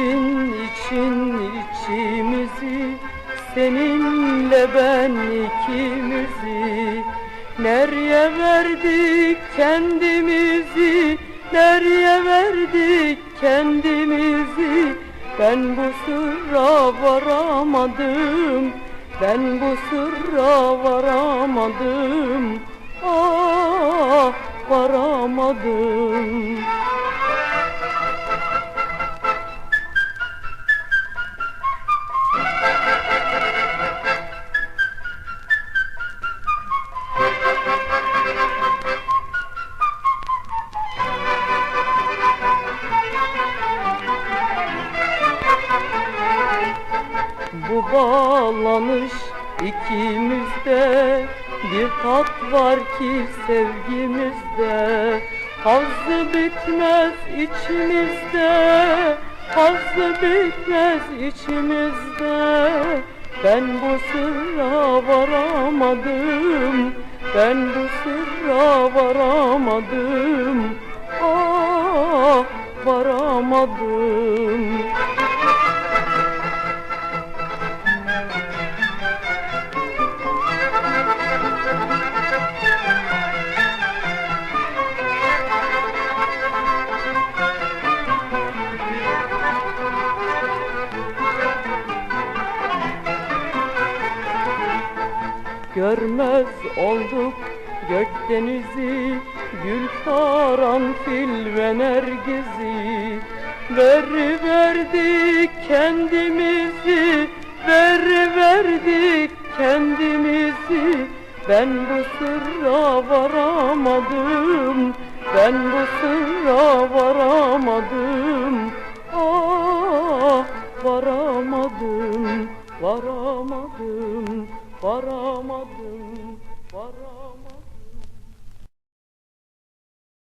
için için içimizi Seninle ben ikimizi. Nereye verdik kendimizi Nereye verdik kendimizi? Ben bu sırra varamadım Ben bu sırra varamadım. Ah varamadım. Bu bağlanış ikimizde Bir tat var ki sevgimizde. Hazzı bitmez içimizde Hazzı bitmez içimizde. Ben bu sırra varamadım Ben bu sırra varamadım. Ah varamadım Görmez olduk gökdenizi Gül karanfil ve nergizi. Ver verdik kendimizi Ver verdik kendimizi. Ben bu sırra varamadım Ben bu sırra varamadım. Ah varamadım Varamadım varamadım varamadım.